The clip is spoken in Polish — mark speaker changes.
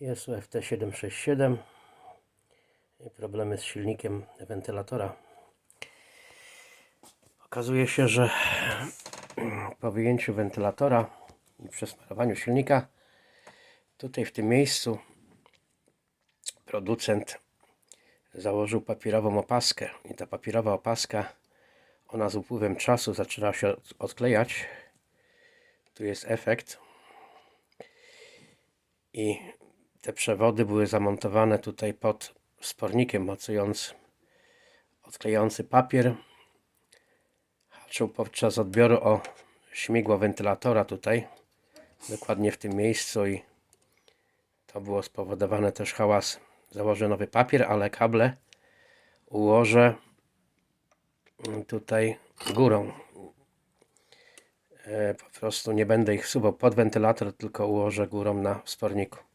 Speaker 1: Jest UFT767 i problemy z silnikiem wentylatora. Okazuje się, że po wyjęciu wentylatora i przesmarowaniu silnika tutaj w tym miejscu producent założył papierową opaskę i ta papierowa opaska ona z upływem czasu zaczyna się od- odklejać tu jest efekt i te przewody były zamontowane tutaj pod spornikiem mocującym odklejający papier. Haczył podczas odbioru o śmigło wentylatora tutaj dokładnie w tym miejscu i to było spowodowane też hałasem założę nowy papier, ale kable ułożę tutaj górą. E, po prostu nie będę ich wsuwał pod wentylator, tylko ułożę górą na wsporniku